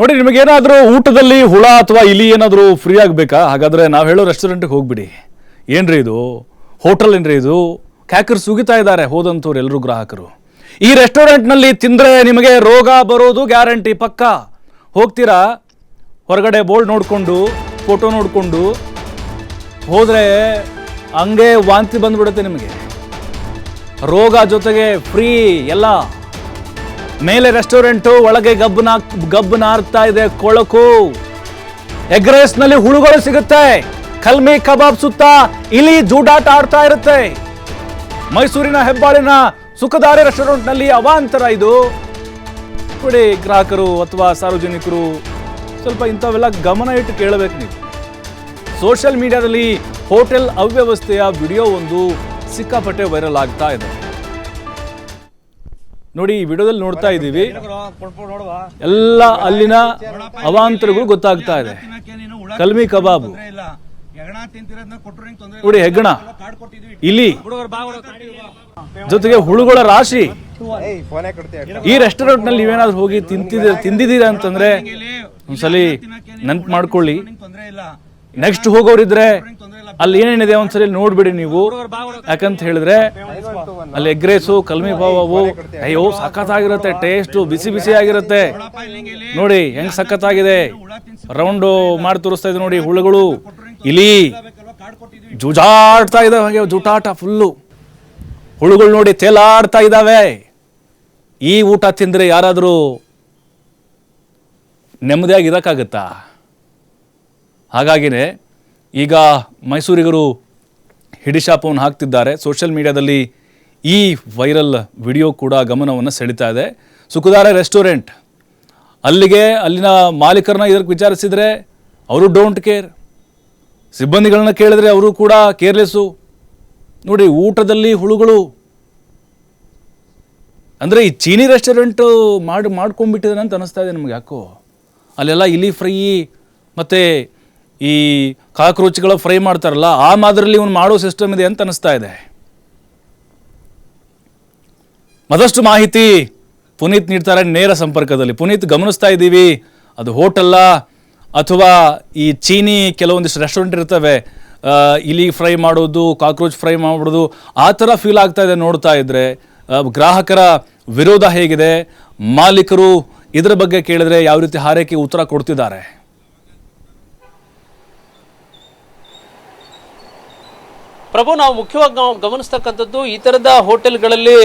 ನೋಡಿ, ನಿಮಗೇನಾದ್ರೂ ಊಟದಲ್ಲಿ ಹುಳ ಅಥವಾ ಇಲಿ ಏನಾದರೂ ಫ್ರೀ ಆಗಬೇಕಾ? ಹಾಗಾದರೆ ನಾವು ಹೇಳೋ ರೆಸ್ಟೋರೆಂಟ್ಗೆ ಹೋಗ್ಬಿಡಿ. ಏನ್ರಿ ಇದು? ಹೋಟೆಲ್ ಏನ್ರಿ ಇದು? ಕ್ಯಾಕರ್ ಸುಗಿತಾ ಇದ್ದಾರೆ ಹೋದಂಥವ್ರು ಎಲ್ಲರೂ ಗ್ರಾಹಕರು. ಈ ರೆಸ್ಟೋರೆಂಟ್ನಲ್ಲಿ ತಿಂದರೆ ನಿಮಗೆ ರೋಗ ಬರೋದು ಗ್ಯಾರಂಟಿ ಪಕ್ಕ. ಹೋಗ್ತೀರಾ? ಹೊರಗಡೆ ಬೋರ್ಡ್ ನೋಡಿಕೊಂಡು ಫೋಟೋ ನೋಡಿಕೊಂಡು. ಹೋದರೆ ಹಂಗೆ ವಾಂತಿ ಬಂದ್ಬಿಡುತ್ತೆ ನಿಮಗೆ. ರೋಗ ಜೊತೆಗೆ ಫ್ರೀ ಎಲ್ಲ. ಮೇಲೆ ರೆಸ್ಟೋರೆಂಟು, ಒಳಗೆ ಗಬ್ಬನ ಗಬ್ಬನ ಗಬ್ಬು ನಾರ್ತಾ ಇದೆ, ಕೊಳಕು. ಎಗ್ನಲ್ಲಿ ಹುಳುಗಳು ಸಿಗುತ್ತೆ. ಕಲ್ಮಿ ಕಬಾಬ್ ಸುತ್ತ ಇಲಿ ಜೂಡಾಟ ಆಡ್ತಾ ಇರುತ್ತೆ. ಮೈಸೂರಿನ ಹೆಬ್ಬಾಳಿನ ಸುಖದಾರಿ ರೆಸ್ಟೋರೆಂಟ್ನಲ್ಲಿ ಅವಾಂತರ ಇದು. ನೋಡಿ ಗ್ರಾಹಕರು ಅಥವಾ ಸಾರ್ವಜನಿಕರು, ಸ್ವಲ್ಪ ಇಂಥವೆಲ್ಲ ಗಮನ ಇಟ್ಟು ಕೇಳಬೇಕು ನೀವು. ಸೋಷಿಯಲ್ ಮೀಡಿಯಾದಲ್ಲಿ ಹೋಟೆಲ್ ಅವ್ಯವಸ್ಥೆಯ ವಿಡಿಯೋ ಒಂದು ಸಿಕ್ಕಾಪಟ್ಟೆ ವೈರಲ್ ಆಗ್ತಾ ಇದೆ. ನೋಡಿ ಈ ವಿಡಿಯೋದಲ್ಲಿ ನೋಡ್ತಾ ಇದ್ದೀವಿ. ಎಲ್ಲ ಅಲ್ಲಿನ ಅವಾಂತರಗಳು ಗೊತ್ತಾಗ್ತಾ ಇದೆ. ಕಲ್ಮಿ ಕಬಾಬು. ನೋಡಿ ಹೆಗ್ಗಣ ಇಲ್ಲಿ ಜೊತೆಗೆ ಹುಳುಗಳ ರಾಶಿ. ಈ ರೆಸ್ಟೋರೆಂಟ್ನಲ್ಲಿ ನೀವೇನಾದ್ರೂ ಹೋಗಿ ತಿಂತಿದ್ದೀರ ತಿಂದಿದ್ದೀರಾ ಅಂತಂದ್ರೆ ಒಂದ್ಸಲಿ ನೆನ್ಪು ಮಾಡ್ಕೊಳ್ಳಿ. ನೆಕ್ಸ್ಟ್ ಹೋಗೋರಿದ್ರೆ ಅಲ್ಲಿ ಏನೇನಿದೆ ಒಂದ್ಸರಿ ನೋಡ್ಬಿಡಿ ನೀವು. ಯಾಕಂತ ಹೇಳಿದ್ರೆ ಅಲ್ಲಿ ಎಗ್ ರೈಸು ಕಲ್ಮಿ ಪಾವು ಅಯ್ಯೋ, ಸಖತ್ತಾಗಿರುತ್ತೆ, ಟೇಸ್ಟು, ಬಿಸಿ ಬಿಸಿ ಆಗಿರುತ್ತೆ ನೋಡಿ, ಹೆಂಗ್ ಸಖತ್ತಾಗಿದೆ. ರೌಂಡು ಮಾಡಿ ತೋರಿಸ್ತಾ ಇದೆ ನೋಡಿ ಹುಳುಗಳು. ಇಲಿ ಜುಜಾಡ್ತಾ ಇದಾವೆ, ಹಾಗೆ ಜುಟಾಟ ಫುಲ್ಲು. ಹುಳುಗಳು ನೋಡಿ ತೇಲಾಡ್ತಾ ಇದ್ದಾವೆ ಈ ಊಟ ತಿಂದ್ರೆ ಯಾರಾದರೂ ನೆಮ್ಮದಿಯಾಗಿ ಇರೋಕ್ಕಾಗತ್ತಾ? ಹಾಗಾಗಿನೇ ಈಗ ಮೈಸೂರಿಗರು ಹಿಡಿಶಾಪವನ್ನು ಹಾಕ್ತಿದ್ದಾರೆ. ಸೋಷಿಯಲ್ ಮೀಡಿಯಾದಲ್ಲಿ ಈ ವೈರಲ್ ವಿಡಿಯೋ ಕೂಡ ಗಮನವನ್ನು ಸೆಳೀತಾ ಇದೆ. ಸುಖದಾರ ರೆಸ್ಟೋರೆಂಟ್, ಅಲ್ಲಿಗೆ ಅಲ್ಲಿನ ಮಾಲೀಕರನ್ನ ಇದಕ್ಕೆ ವಿಚಾರಿಸಿದರೆ ಅವರು ಡೋಂಟ್ ಕೇರ್ ಸಿಬ್ಬಂದಿಗಳನ್ನ ಕೇಳಿದ್ರೆ ಅವರು ಕೂಡ ಕೇರ್ಲೆಸ್ಸು ನೋಡಿ, ಊಟದಲ್ಲಿ ಹುಳುಗಳು. ಅಂದರೆ ಈ ಚೀನಿ ರೆಸ್ಟೋರೆಂಟು ಮಾಡಿ ಮಾಡ್ಕೊಂಡ್ಬಿಟ್ಟಿದೆ ಅಂತ ಅನ್ನಿಸ್ತಾ ಇದೆ ನಮಗೆ ಯಾಕೋ. ಅಲ್ಲೆಲ್ಲ ಇಲಿ ಫ್ರೈ ಮತ್ತು ಈ ಕಾಕ್ರೋಚ್ಗಳು ಫ್ರೈ ಮಾಡ್ತಾರಲ್ಲ, ಆ ಮಾದರಿಯಲ್ಲಿ ಇವನು ಮಾಡೋ ಸಿಸ್ಟಮ್ ಇದೆ ಅಂತ ಅನಿಸ್ತಾ ಇದೆ. ಮತ್ತಷ್ಟು ಮಾಹಿತಿ ಪುನೀತ್ ನೀಡ್ತಾರೆ ನೇರ ಸಂಪರ್ಕದಲ್ಲಿ. ಪುನೀತ್, ಗಮನಿಸ್ತಾ ಇದ್ದೀವಿ, ಅದು ಹೋಟೆಲ್ಲ ಅಥವಾ ಈ ಚೀನಿ ಕೆಲವೊಂದಿಷ್ಟು ರೆಸ್ಟೋರೆಂಟ್ ಇರ್ತವೆ ಇಲಿ ಫ್ರೈ ಮಾಡೋದು, ಕಾಕ್ರೋಚ್ ಫ್ರೈ ಮಾಡೋದು, ಆ ಥರ ಫೀಲ್ ಆಗ್ತಾ ಇದೆ ನೋಡ್ತಾ ಇದ್ದರೆ ಗ್ರಾಹಕರ ವಿರೋಧ ಹೇಗಿದೆ? ಮಾಲೀಕರು ಇದರ ಬಗ್ಗೆ ಕೇಳಿದ್ರೆ ಯಾವ ರೀತಿ ಹಾರೈಕೆ ಉತ್ತರ ಕೊಡ್ತಿದ್ದಾರೆ? ಪ್ರಭು, ನಾವು ಮುಖ್ಯವಾಗಿ ನಾವು ಗಮನಿಸ್ತಕ್ಕಂಥದ್ದು ಈ ಥರದ ಹೋಟೆಲ್ಗಳಲ್ಲಿ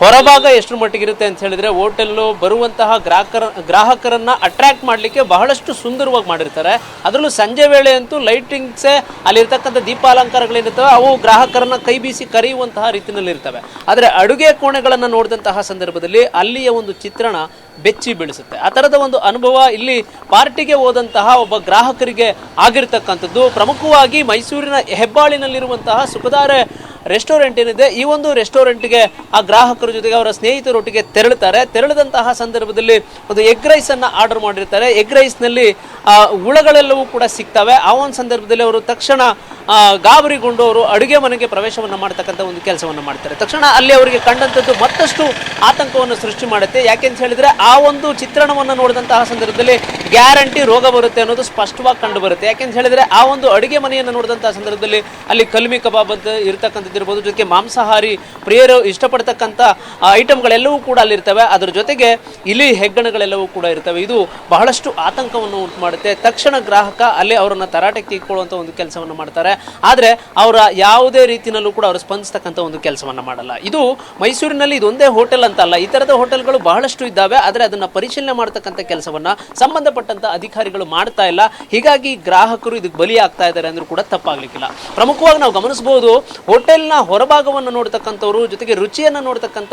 ಹೊರಭಾಗ ಎಷ್ಟು ಮಟ್ಟಿಗಿರುತ್ತೆ ಅಂತ ಹೇಳಿದ್ರೆ, ಹೋಟೆಲ್ಲು ಬರುವಂತಹ ಗ್ರಾಹಕರ, ಗ್ರಾಹಕರನ್ನ ಅಟ್ರಾಕ್ಟ್ ಮಾಡಲಿಕ್ಕೆ ಬಹಳಷ್ಟು ಸುಂದರವಾಗಿ ಮಾಡಿರ್ತಾರೆ. ಅದರಲ್ಲೂ ಸಂಜೆ ವೇಳೆ ಅಂತೂ ಲೈಟಿಂಗ್ಸೇ ಅಲ್ಲಿರ್ತಕ್ಕಂಥ ದೀಪಾಲಂಕಾರಗಳೇನಿರ್ತವೆ ಅವು ಗ್ರಾಹಕರನ್ನ ಕೈ ಬೀಸಿ ಕರೆಯುವಂತಹ ರೀತಿಯಲ್ಲಿ ಇರ್ತವೆ ಆದರೆ ಅಡುಗೆ ಕೋಣೆಗಳನ್ನು ನೋಡಿದಂತಹ ಸಂದರ್ಭದಲ್ಲಿ ಅಲ್ಲಿಯ ಒಂದು ಚಿತ್ರಣ ಬೆಚ್ಚಿ ಬೀಳಿಸುತ್ತೆ. ಆ ಥರದ ಒಂದು ಅನುಭವ ಇಲ್ಲಿ ಪಾರ್ಟಿಗೆ ಹೋದಂತಹ ಒಬ್ಬ ಗ್ರಾಹಕರಿಗೆ ಆಗಿರ್ತಕ್ಕಂಥದ್ದು. ಪ್ರಮುಖವಾಗಿ ಮೈಸೂರಿನ ಹೆಬ್ಬಾಳಿನಲ್ಲಿರುವಂತಹ ಸುಖದಾರೆ ರೆಸ್ಟೋರೆಂಟ್ ಏನಿದೆ, ಈ ಒಂದು ರೆಸ್ಟೋರೆಂಟ್ಗೆ ಆ ಗ್ರಾಹಕರ ಜೊತೆಗೆ ಅವರ ಸ್ನೇಹಿತರೊಟ್ಟಿಗೆ ತೆರಳುತ್ತಾರೆ. ತೆರಳಿದಂತಹ ಸಂದರ್ಭದಲ್ಲಿ ಒಂದು ಎಗ್ ರೈಸ್ ಅನ್ನ ಆರ್ಡರ್ ಮಾಡಿರ್ತಾರೆ. ಎಗ್ ರೈಸ್ನಲ್ಲಿ ಹುಳಗಳೆಲ್ಲವೂ ಕೂಡ ಸಿಗ್ತವೆ. ಆ ಒಂದು ಸಂದರ್ಭದಲ್ಲಿ ಅವರು ತಕ್ಷಣ ಗಾಬರಿಗೊಂಡು ಅವರು ಅಡುಗೆ ಮನೆಗೆ ಪ್ರವೇಶವನ್ನು ಮಾಡ್ತಕ್ಕಂಥ ಒಂದು ಕೆಲಸವನ್ನು ಮಾಡ್ತಾರೆ. ತಕ್ಷಣ ಅಲ್ಲಿ ಅವರಿಗೆ ಕಂಡಂಥದ್ದು ಮತ್ತಷ್ಟು ಆತಂಕವನ್ನು ಸೃಷ್ಟಿ ಮಾಡುತ್ತೆ. ಯಾಕೆಂತ ಹೇಳಿದ್ರೆ, ಆ ಒಂದು ಚಿತ್ರಣವನ್ನು ನೋಡಿದಂತಹ ಸಂದರ್ಭದಲ್ಲಿ ಗ್ಯಾರಂಟಿ ರೋಗ ಬರುತ್ತೆ ಅನ್ನೋದು ಸ್ಪಷ್ಟವಾಗಿ ಕಂಡು ಬರುತ್ತೆ. ಯಾಕೆಂತ ಹೇಳಿದ್ರೆ, ಆ ಒಂದು ಅಡುಗೆ ಮನೆಯನ್ನು ನೋಡಿದಂತಹ ಸಂದರ್ಭದಲ್ಲಿ ಅಲ್ಲಿ ಕಲ್ಮಿ ಕಬಾಬ್ ಅಂತ ಇರತಕ್ಕಂಥದ್ದು ಇರ್ಬೋದು. ಜೊತೆಗೆ ಮಾಂಸಾಹಾರಿ ಪ್ರಿಯರು ಇಷ್ಟಪಡ್ತಕ್ಕಂಥ ಐಟಮ್ಗಳೆಲ್ಲವೂ ಕೂಡ ಅಲ್ಲಿರ್ತವೆ. ಅದರ ಜೊತೆಗೆ ಇಲಿ ಹೆಗ್ಗಣಗಳೆಲ್ಲವೂ ಕೂಡ ಇರ್ತವೆ. ಇದು ಬಹಳಷ್ಟು ಆತಂಕವನ್ನು ಉಂಟು ಮಾಡುತ್ತೆ ತಕ್ಷಣ ಗ್ರಾಹಕ ಅಲ್ಲಿ ಅವರನ್ನ ತರಾಟೆಗೆ ತೆಗೆದುಕೊಳ್ಳುವಂಥ ಒಂದು ಕೆಲಸವನ್ನು ಮಾಡ್ತಾರೆ. ಆದರೆ ಅವರ ಯಾವುದೇ ರೀತಿಯಲ್ಲೂ ಕೂಡ ಅವರು ಸ್ಪಂದಿಸ್ತಕ್ಕಂಥ ಒಂದು ಕೆಲಸವನ್ನು ಮಾಡಲ್ಲ. ಇದು ಮೈಸೂರಿನಲ್ಲಿ ಇದೊಂದೇ ಹೋಟೆಲ್ ಅಂತ ಅಲ್ಲ ಈ ಥರದ ಹೋಟೆಲ್ಗಳು ಬಹಳಷ್ಟು ಇದ್ದಾವೆ. ಆದರೆ ಅದನ್ನು ಪರಿಶೀಲನೆ ಮಾಡ್ತಕ್ಕಂಥ ಕೆಲಸವನ್ನು ಸಂಬಂಧಪಟ್ಟಂಥ ಅಧಿಕಾರಿಗಳು ಮಾಡ್ತಾ ಇಲ್ಲ. ಹೀಗಾಗಿ ಗ್ರಾಹಕರು ಇದಕ್ಕೆ ಬಲಿ ಆಗ್ತಾ ಇದ್ದಾರೆ ಅಂದ್ರೂ ಕೂಡ ತಪ್ಪಾಗ್ಲಿಕ್ಕಿಲ್ಲ. ಪ್ರಮುಖವಾಗಿ ನಾವು ಗಮನಿಸಬಹುದು ಹೋಟೆಲ್ನ ಹೊರಭಾಗವನ್ನು ನೋಡ್ತಕ್ಕಂಥವ್ರು ಜೊತೆಗೆ ರುಚಿಯನ್ನು ನೋಡ್ತಕ್ಕಂಥ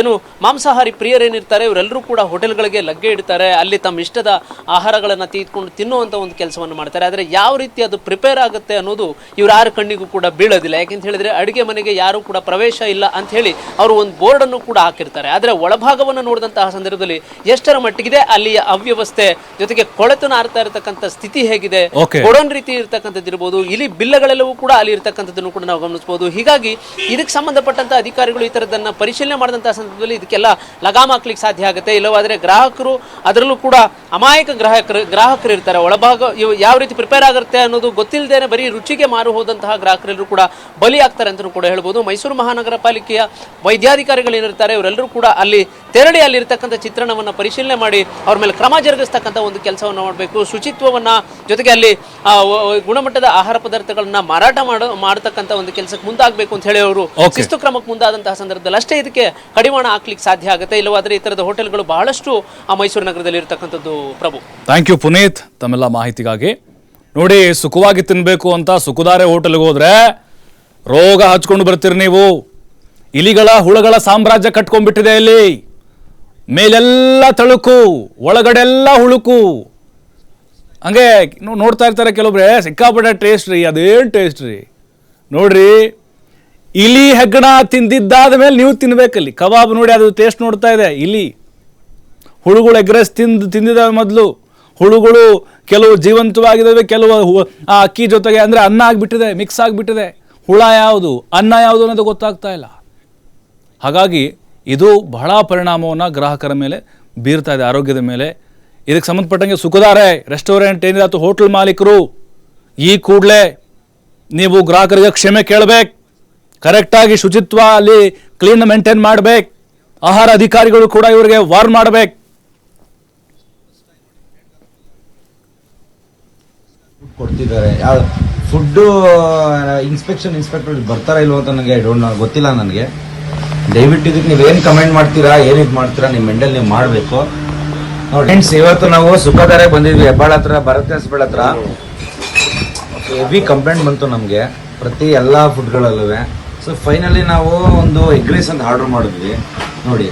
ಏನು ಮಾಂಸಾಹಾರಿ ಪ್ರಿಯರೇನಿರ್ತಾರೆ ಇವರೆಲ್ಲರೂ ಕೂಡ ಹೋಟೆಲ್ಗಳಿಗೆ ಲಗ್ಗೆ ಇಡ್ತಾರೆ ಅಲ್ಲಿ ತಮ್ಮ ಇಷ್ಟದ ಆಹಾರಗಳನ್ನು ತೆಗೆದುಕೊಂಡು ತಿನ್ನುವಂಥ ಒಂದು ಕೆಲಸವನ್ನು ಮಾಡ್ತಾರೆ. ಆದರೆ ಯಾವ ರೀತಿ ಅದು ಪ್ರಿಪೇರ್ ಆಗುತ್ತೆ ಅನ್ನೋದು ಇವ್ರ ಯಾರ ಕಣ್ಣಿಗೂ ಕೂಡ ಬೀಳೋದಿಲ್ಲ. ಯಾಕೆಂತ ಹೇಳಿದ್ರೆ ಅಡುಗೆ ಮನೆಗೆ ಯಾರು ಕೂಡ ಪ್ರವೇಶ ಇಲ್ಲ ಅಂತ ಹೇಳಿ ಅವರು ಒಂದು ಬೋರ್ಡನ್ನು ಕೂಡ ಹಾಕಿರ್ತಾರೆ. ಆದರೆ ಒಳಭಾಗವನ್ನು ನೋಡಿದಂತಹ ಸಂದರ್ಭದಲ್ಲಿ ಎಷ್ಟರ ಮಟ್ಟಿಗಿದೆ ಅಲ್ಲಿಯ ಅವ್ಯವಸ್ಥೆ ಜೊತೆಗೆ ಕೊಳೆತನ ಆರ್ತಾ ಇರತಕ್ಕಂಥ ಸ್ಥಿತಿ ಹೇಗಿದೆ ಕೊಡೋನ್ ರೀತಿ ಇರತಕ್ಕಂಥದ್ದು ಇರ್ಬೋದು ಇಲ್ಲಿ ಬಿಲ್ಲಗಳೆಲ್ಲವೂ ಕೂಡ ಅಲ್ಲಿ ಇರ್ತಕ್ಕಂಥದ್ದನ್ನು ಕೂಡ ನಾವು ಗಮನಿಸಬಹುದು ಹೇಳ್ಬೋದು ಹೀಗಾಗಿ ಇದಕ್ಕೆ ಸಂಬಂಧಪಟ್ಟಂತ ಅಧಿಕಾರಿಗಳು ಈ ಥರದನ್ನ ಪರಿಶೀಲನೆ ಮಾಡಿದಂತಹ ಸಂದರ್ಭದಲ್ಲಿ ಇದಕ್ಕೆಲ್ಲ ಲಗಾಮ್ ಹಾಕ್ಲಿಕ್ಕೆ ಸಾಧ್ಯ ಆಗುತ್ತೆ. ಇಲ್ಲವಾದರೆ ಗ್ರಾಹಕರು ಅದರಲ್ಲೂ ಕೂಡ ಅಮಾಯಕ ಗ್ರಾಹಕರು ಗ್ರಾಹಕರು ಇರ್ತಾರೆ. ಒಳಭಾಗ ಇವು ಯಾವ ರೀತಿ ಪ್ರಿಪೇರ್ ಆಗುತ್ತೆ ಅನ್ನೋದು ಗೊತ್ತಿಲ್ಲದೇನೆ ಬರೀ ರುಚಿಗೆ ಮಾರು ಹೋದಂತಹ ಗ್ರಾಹಕರೆಲ್ಲರೂ ಕೂಡ ಬಲಿ ಆಗ್ತಾರೆ ಅಂತಲೂ ಕೂಡ ಹೇಳ್ಬೋದು. ಮೈಸೂರು ಮಹಾನಗರ ಪಾಲಿಕೆಯ ವೈದ್ಯಾಧಿಕಾರಿಗಳು ಏನಿರ್ತಾರೆ ಇವರೆಲ್ಲರೂ ಕೂಡ ಅಲ್ಲಿ ತೆರಳಿ ಅಲ್ಲಿರ್ತಕ್ಕಂಥ ಚಿತ್ರಣವನ್ನು ಪರಿಶೀಲನೆ ಮಾಡಿ ಅವ್ರ ಮೇಲೆ ಕ್ರಮ ಜರುಗಿಸ್ತಕ್ಕಂಥ ಒಂದು ಕೆಲಸವನ್ನು ಮಾಡಬೇಕು. ಶುಚಿತ್ವವನ್ನು ಜೊತೆಗೆ ಅಲ್ಲಿ ಗುಣಮಟ್ಟದ ಆಹಾರ ಪದಾರ್ಥಗಳನ್ನ ಮಾರಾಟ ಮಾಡೋ ಮಾಡತಕ್ಕಂಥ ಒಂದು ಕೆಲಸಕ್ಕೆ ಮುಂದಾಗಬೇಕು ಅಂತ ಹೇಳಿ ಅವರು. ಶಿಸ್ತು ಕ್ರಮಕ್ಕೆ ಮುಂದಾದಂತಹ ಸಂದರ್ಭದಲ್ಲಿ ಅಷ್ಟೇ ಇದಕ್ಕೆ ಕಡಿವಾಣ ಹಾಕ್ಲಿಕ್ಕೆ ಸಾಧ್ಯ ಆಗುತ್ತೆ. ಇಲ್ಲವಾದರೆ ಈ ಥರದ ಹೋಟೆಲ್ಗಳು ಬಹಳಷ್ಟು ಆ ಮೈಸೂರು ನಗರದಲ್ಲಿ ಇರತಕ್ಕಂಥದ್ದು ಪ್ರಭು. ಥ್ಯಾಂಕ್ ಯು ಪುನೀತ್ ತಮ್ಮೆಲ್ಲ ಮಾಹಿತಿಗಾಗಿ. ನೋಡಿ, ಸುಖವಾಗಿ ತಿನ್ನಬೇಕು ಅಂತ ಸುಖದಾರೆ ಹೋಟೆಲ್ಗೆ ಹೋದ್ರೆ ರೋಗ ಹಚ್ಕೊಂಡು ಬರ್ತೀರಿ ನೀವು. ಇಲಿಗಳ ಹುಳಗಳ ಸಾಮ್ರಾಜ್ಯ ಕಟ್ಕೊಂಡ್ಬಿಟ್ಟಿದೆ ಇಲ್ಲಿ. ಮೇಲೆಲ್ಲ ತಳುಕು, ಒಳಗಡೆಲ್ಲ ಹುಳುಕು. ಹಂಗೆ ನೋಡ್ತಾ ಇರ್ತಾರೆ ಕೆಲವೊಬ್ರೆ ಸಿಕ್ಕಾಪಟ್ಟೆ ಟೇಸ್ಟ್ ರೀ, ಅದೇನು ಟೇಸ್ಟ್ ರೀ? ನೋಡ್ರಿ, ಇಲಿ ಹೆಗ್ಗಣ ತಿಂದಿದ್ದಾದ ಮೇಲೆ ನೀವು ತಿನ್ಬೇಕಲ್ಲಿ. ಕಬಾಬ್ ನೋಡಿ, ಅದು ಟೇಸ್ಟ್ ನೋಡ್ತಾ ಇದೆ. ಇಲಿ ಹುಳುಗಳು ಎಗ್ರೆಸ್ ತಿಂದು ತಿಂದಿದ್ದಾವೆ ಮೊದಲು. ಹುಳುಗಳು ಕೆಲವು ಜೀವಂತವಾಗಿದ್ದಾವೆ, ಕೆಲವು ಆ ಅಕ್ಕಿ ಜೊತೆಗೆ ಅಂದರೆ ಅನ್ನ ಆಗಿಬಿಟ್ಟಿದೆ ಮಿಕ್ಸ್ ಆಗಿಬಿಟ್ಟಿದೆ. ಹುಳ ಯಾವುದು, ಅನ್ನ ಯಾವುದು ಅನ್ನೋದು ಗೊತ್ತಾಗ್ತಾ ಇಲ್ಲ. ಹಾಗಾಗಿ ಇದು ಬಹಳ ಪರಿಣಾಮವನ್ನು ಗ್ರಾಹಕರ ಮೇಲೆ ಬೀರ್ತಾ ಇದೆ, ಆರೋಗ್ಯದ ಮೇಲೆ. ಇದಕ್ಕೆ ಸಂಬಂಧಪಟ್ಟಂಗೆ ಸುಖದಾರೆ ರೆಸ್ಟೋರೆಂಟ್ ಏನಿದೆ ಅಥವಾ ಹೋಟೆಲ್ ಮಾಲೀಕರು, ಈ ಕೂಡಲೇ ನೀವು ಗ್ರಾಹಕರಿಗೆ ಕ್ಷಮೆ ಕೇಳಬೇಕು. ಕರೆಕ್ಟಾಗಿ ಶುಚಿತ್ವ ಅಲ್ಲಿ ಕ್ಲೀನ್ ಮೇಂಟೈನ್ ಮಾಡಬೇಕು. ಆಹಾರ ಅಧಿಕಾರಿಗಳು ಕೂಡ ಇವರಿಗೆ ವಾರ್ನ್ ಮಾಡಬೇಕು. ಕೊಡ್ತಿದ್ದಾರೆ. ಫುಡ್ಡು ಇನ್ಸ್ಪೆಕ್ಷನ್ ಇನ್ಸ್ಪೆಕ್ಟರ್ ಬರ್ತಾರಾ ಇಲ್ವೋ ಅಂತ ನನಗೆ ಡೋಂಟ್ ಗೊತ್ತಿಲ್ಲ ನನಗೆ. ದಯವಿಟ್ಟು ಇದಕ್ಕೆ ನೀವೇನು ಕಮೆಂಟ್ ಮಾಡ್ತೀರಾ, ಏನು ಇದು ಮಾಡ್ತೀರಾ ನಿಮ್ಮ ಮೆಂಡಲ್ ನೀವು ಮಾಡಬೇಕು. ನೋಡಿ ಫ್ರೆಂಡ್ಸ್ ಇವತ್ತು ನಾವು ಸುಖಧಾರೆ ಬಂದಿದ್ವಿ, ಹೆಬ್ಬಾಳ ಹತ್ರ, ಭರತ್ ಹೆಸ್ಬಾಳ ಹತ್ರ. ಹೆವಿ ಕಂಪ್ಲೇಂಟ್ ಬಂತು ನಮಗೆ, ಪ್ರತಿ ಎಲ್ಲ ಫುಡ್ಗಳಲ್ಲೂ ಸೊ ಫೈನಲಿ ನಾವು ಒಂದು ಎಗ್ ರೈಸ್ ಅಂತ ಆರ್ಡರ್ ಮಾಡಿದ್ವಿ. ನೋಡಿ.